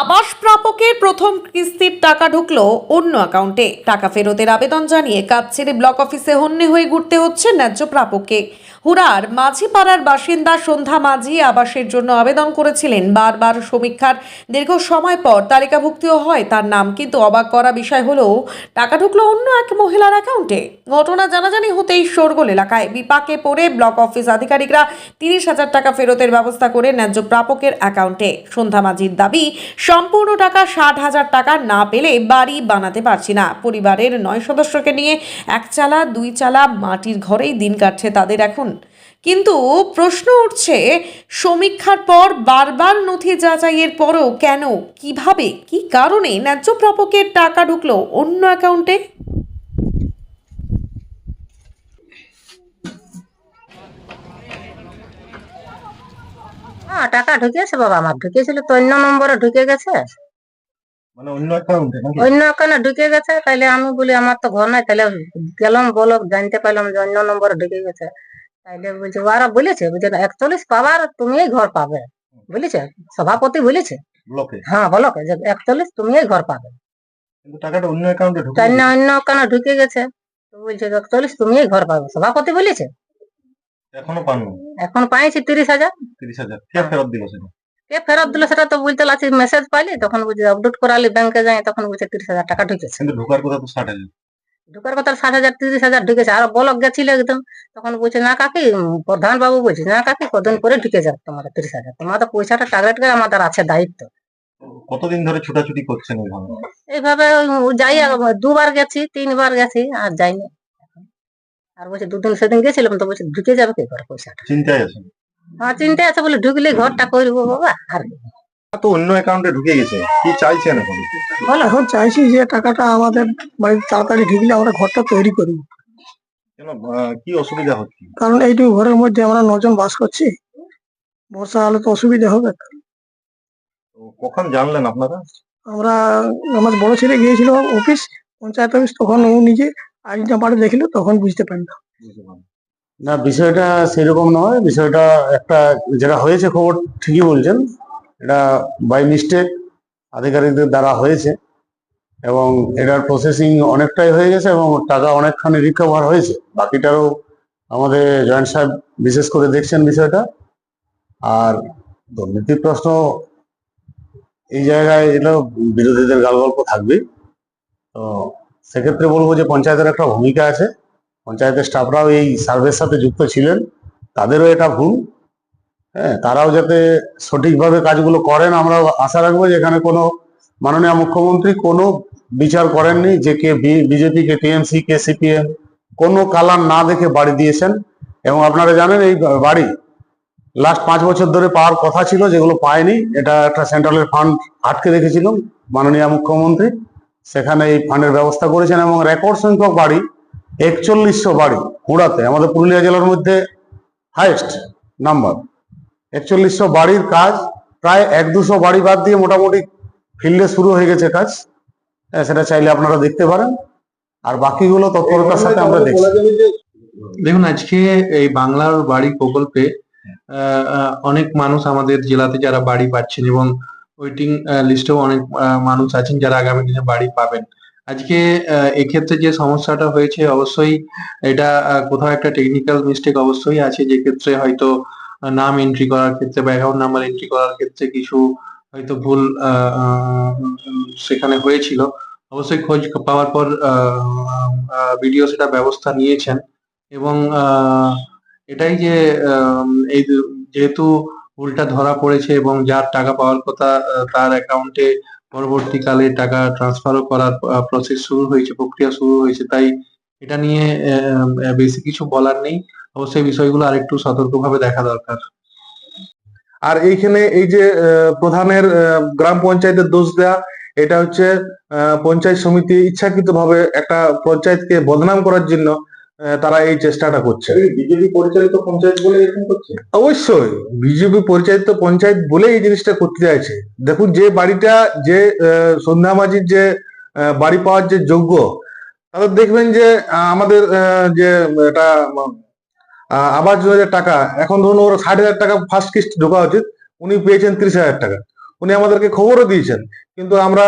আবাস প্রাপকের প্রথম কিস্তির টাকা ঢুকলো অন্য অ্যাকাউন্টে। টাকা ফেরতের আবেদন জানিয়ে কাজ ছেড়ে ব্লক অফিসে হন্যে হয়ে ঘুরতে হচ্ছে ন্যায্য প্রাপককে। হুরার মাঝিপাড়ার বাসিন্দা সন্ধ্যা মাঝি আবাসের জন্য আবেদন করেছিলেন। বারবার সমীক্ষার দীর্ঘ সময় পর তালিকাভুক্তিও হয় তার নাম, কিন্তু অবাক করা বিষয় হলো, টাকা ঢুকলো অন্য এক মহিলার অ্যাকাউন্টে। ঘটনা জানাজানি হতেই শোরগোল এলাকায়। বিপাকে পড়ে ব্লক অফিস আধিকারিকরা তিরিশ হাজার টাকা ফেরতের ব্যবস্থা করে ন্যায্য প্রাপকের অ্যাকাউন্টে। সন্ধ্যা মাঝির দাবি, সম্পূর্ণ টাকা ষাট হাজার টাকা না পেলে বাড়ি বানাতে পারছি না। পরিবারের নয় সদস্যকে নিয়ে এক চালা দুই চালা মাটির ঘরেই দিন কাটছে তাদের এখন কিন্তু প্রশ্ন উঠছে সমীক্ষার পর বারবার নথি যাচাইয়ের পরও কেন কীভাবে কি কারণে ন্যায্য প্রাপকের টাকা ঢুকলো অন্য অ্যাকাউন্টে? হ্যাঁ টাকা ঢুকেছে বাবা আমার। ঢুকেছিল তো অন্য নম্বরে ঢুকে গেছে। মানে অন্য অ্যাকাউন্টে অন্য ওখানে ঢুকে গেছে তাইলে আমি বলি আমার তো ঘর নাই তাহলে গেলাম বলো জানতে পারলাম যে অন্য নম্বরে ঢুকে গেছে। তাইলে বলছে ওরা বলেছে বুঝছে একচল্লিশ পাবার তুমিই ঘর পাবে। বলেছে সভাপতি বলেছে। হ্যাঁ বলো যে একচল্লিশ তুমি ঘর পাবে। টাকাটা অন্য অ্যাকাউন্টে ঢুকে অন্য ওখানে ঢুকে গেছে। বলছে একচল্লিশ তুমিই ঘর পাবে। সভাপতি বলেছে? এখনও পাননি। এখন পাইছি তিরিশ হাজার। তিরিশ হাজার। কে ফেরত দিল সেটা? কে ফেরত দিল সেটা তো বলতে লাগছে মেসেজ পাইলি তখন বুঝে আপডেট করালি ব্যাংকে যাই তখন বুঝছে তিরিশ হাজার টাকা ঢুকেছে। কিন্তু ঢোকার কথা তো ষাট হাজার। ঢুকার কথা ষাট হাজার তিরিশ হাজার ঢুকেছে। আর বলক গেছিল একদম। তখন বলছে না কাকি প্রধান বাবু বলছে না কাকি কদিন পরে ঢুকে যাবে তোমাদের তিরিশ হাজার। তোমাদের পয়সাটা টার্গেট করে আমাদের আছে দায়িত্ব। কতদিন ধরে ছুটাছুটি করছেন এইভাবে? যাই দুবার গেছি তিনবার গেছি আর যাইনি। আর বলছে দুদিন সেদিন গেছিলাম তো বলছে ঢুকে যাবে কি করে পয়সাটা? চিন্তায় আছেন? আমার চিন্তায় আছে বলে ঢুকলে ঘরটা করব বাবা? আর। তো অন্য অ্যাকাউন্টে ঢুকে গেছে। কি চাইছেন এখন? বলো এখন চাইছি যে টাকাটা আমাদের বাড়িতে তাড়াতাড়ি ঢুকলে আমরা ঘরটা তৈরি করব কেন আহ, কি অসুবিধা হচ্ছে? কারণ এইটুকু ঘরের মধ্যে আমরা নজন বাস করছি। বর্ষা হলে তো অসুবিধা হবে। তো কখন জানলেন আপনারা? আমরা আমার বড় ছেলে গিয়েছিল অফিস পঞ্চায়েত অফিস তখন ও নিজে আইডি নাম্বারে দেখল তখন বুঝতে পারল। বুঝতে পারলাম। না বিষয়টা সেরকম নয়। বিষয়টা একটা যেটা হয়েছে খবর ঠিকই বলছেন। এটা বাই মিস্টেক আধিকারিকদের দ্বারা হয়েছে এবং এটার প্রসেসিং অনেকটাই হয়ে গেছে এবং টাকা অনেকখানি রিকভার হয়েছে। বাকিটারও আমাদের জয়েন্ট সাহেব বিশেষ করে দেখছেন বিষয়টা। আর দুর্নীতির প্রশ্ন এই জায়গায় এলো বিরোধীদের গালগল্প থাকবেই। তো সেক্ষেত্রে বলব যে পঞ্চায়েতের একটা ভূমিকা আছে। পঞ্চায়েতের স্টাফরাও এই সার্ভের সাথে যুক্ত ছিলেন। তাদেরও এটা ভুল। হ্যাঁ তারাও যাতে সঠিকভাবে কাজগুলো করেন আমরা আশা রাখব যে এখানে কোনো মাননীয় মুখ্যমন্ত্রী কোনো বিচার করেননি যে কে বিজেপি, কে টিএমসি, কে সিপিএম, কোনো কালার না দেখে বাড়ি দিয়েছেন। এবং আপনারা জানেন এই বাড়ি লাস্ট পাঁচ বছর ধরে পাওয়ার কথা ছিল, যেগুলো পায়নি, এটা একটা সেন্ট্রালের ফান্ড আটকে রেখেছিল মাননীয় মুখ্যমন্ত্রী। সেখানে এই ফান্ডের ব্যবস্থা করেছেন এবং রেকর্ড সংখ্যক বাড়ি, একচল্লিশশো বাড়ি, হুড়াতে, আমাদের পুরুলিয়া জেলার মধ্যে হাইয়েস্ট নাম্বার একচল্লিশশো বাড়ির কাজ প্রায় এক দুশো বাড়ি বাদ দিয়ে মোটামুটি ফিল্ডে শুরু হয়ে গেছে কাজ। হ্যাঁ, সেটা চাইলে আপনারা দেখতে পারেন। আর বাকিগুলো তৎপরতার সাথে আমরা দেখছি। দেখুন আজকে এই বাংলার বাড়ি প্রকল্পে অনেক মানুষ আমাদের জেলাতে যারা বাড়ি পাচ্ছেন এবং ওয়েটিং লিস্টেও অনেক মানুষ আছেন যারা আগামী দিনে বাড়ি পাবেন। আজকে এক্ষেত্রে যে সমস্যাটা হয়েছে অবশ্যই এটা কোথাও একটা টেকনিক্যাল মিস্টেক অবশ্যই আছে। যে ক্ষেত্রে হয়তো নাম এন্ট্রি করার ক্ষেত্রে বা অ্যাকাউন্ট নাম্বার এন্ট্রি করার ক্ষেত্রে কিছু হয়তো ভুল সেখানে হয়েছিল। অবশ্যই খোঁজ পাওয়ার পর ভিডিও সেটা ব্যবস্থা নিয়েছেন। এবং এটাই যে এই যেহেতু ভুলটা ধরা পড়েছে এবং যার টাকা পাওয়ার কথা তার অ্যাকাউন্টে পরবর্তীকালে টাকা ট্রান্সফারও করার প্রসেস শুরু হয়েছে, প্রক্রিয়া শুরু হয়েছে। তাই এটা নিয়ে বেশি কিছু বলার নেই। অবশ্যই বিষয়গুলো আরেকটু সতর্কভাবে দেখা দরকার। আর এইখানে এই যে প্রধানের গ্রাম পঞ্চায়েতের দোষ দেয়া এটা হচ্ছে পঞ্চায়েত সমিতি ইচ্ছাকৃত ভাবে একটা পঞ্চায়েতকে বদনাম করার জন্য তারা এই চেষ্টাটা করছে। বিজেপি পরিচালিত পঞ্চায়েত বলে এরকম করছে? অবশ্যই বিজেপি পরিচালিত পঞ্চায়েত বলে এই জিনিসটা করতে চাইছে। দেখুন যে বাড়িটা যে সন্ধ্যা মাঝির যে আহ, বাড়ি পাওয়ার যে যোগ্য তাদের দেখবেন যে আমাদের আহ, যে এটা আহ, আবাস যোজনার টাকা। এখন ধরুন ওর ষাট হাজার টাকা ফার্স্ট কিস্ট ঢোকা উচিত উনি পেয়েছেন ত্রিশ হাজার টাকা। উনি আমাদেরকে খবরও দিয়েছেন কিন্তু আমরা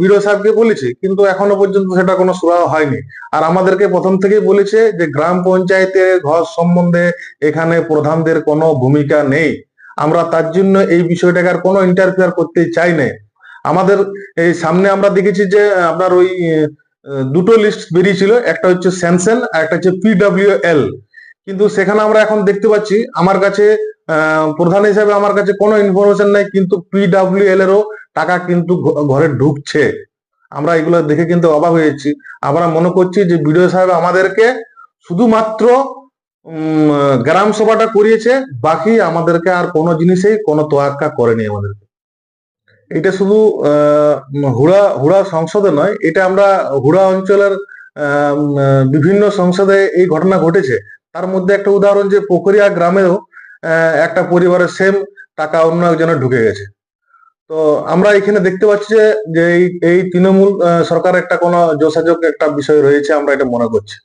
বিডিও সাহেবকে বলেছি কিন্তু এখনও পর্যন্ত সেটা কোনো সুরাহ হয়নি। আর আমাদেরকে প্রথম থেকেই বলেছে যে গ্রাম পঞ্চায়েতের ঘর সম্বন্ধে এখানে প্রধানদের কোনো ভূমিকা নেই। আমরা তার জন্য এই বিষয়টাকে আর কোনো ইন্টারফেয়ার করতে চাই না আমাদের এই সামনে আমরা দেখেছি যে আপনার ওই দুটো লিস্ট বেরিয়েছিল একটা হচ্ছে স্যামসেন আর একটা হচ্ছে পিডব্লিউএল কিন্তু সেখানে আমরা এখন দেখতে পাচ্ছি আমার কাছে প্রধান হিসাবে আমার কাছে কোনো ইনফরমেশন নাই, কিন্তু পিডব্লিউএল এরও টাকা কিন্তু ঘরে ঢুকছে। আমরা এগুলো দেখে কিন্তু অবাক হয়েছি আমরা মনে করছি যে বিডিও সাহেব আমাদেরকে শুধুমাত্র গ্রাম সভাটা করিয়েছে, বাকি আমাদেরকে আর কোনো জিনিসেই কোনো তোয়াক্কা করেনি আমাদেরকে। এটা শুধু হুড়া হুড়া সংসদে নয়, এটা আমরা হুড়া অঞ্চলের বিভিন্ন সংসদে এই ঘটনা ঘটেছে। তার মধ্যে একটা উদাহরণ যে পোখরিয়া গ্রামেও একটা পরিবারের সেম টাকা অন্য একজনের ঢুকে গেছে। তো আমরা এখানে দেখতে পাচ্ছি যে এই তৃণমূল সরকার একটা কোন যোগাযোগ একটা বিষয় রয়েছে, আমরা এটা মনে করছি।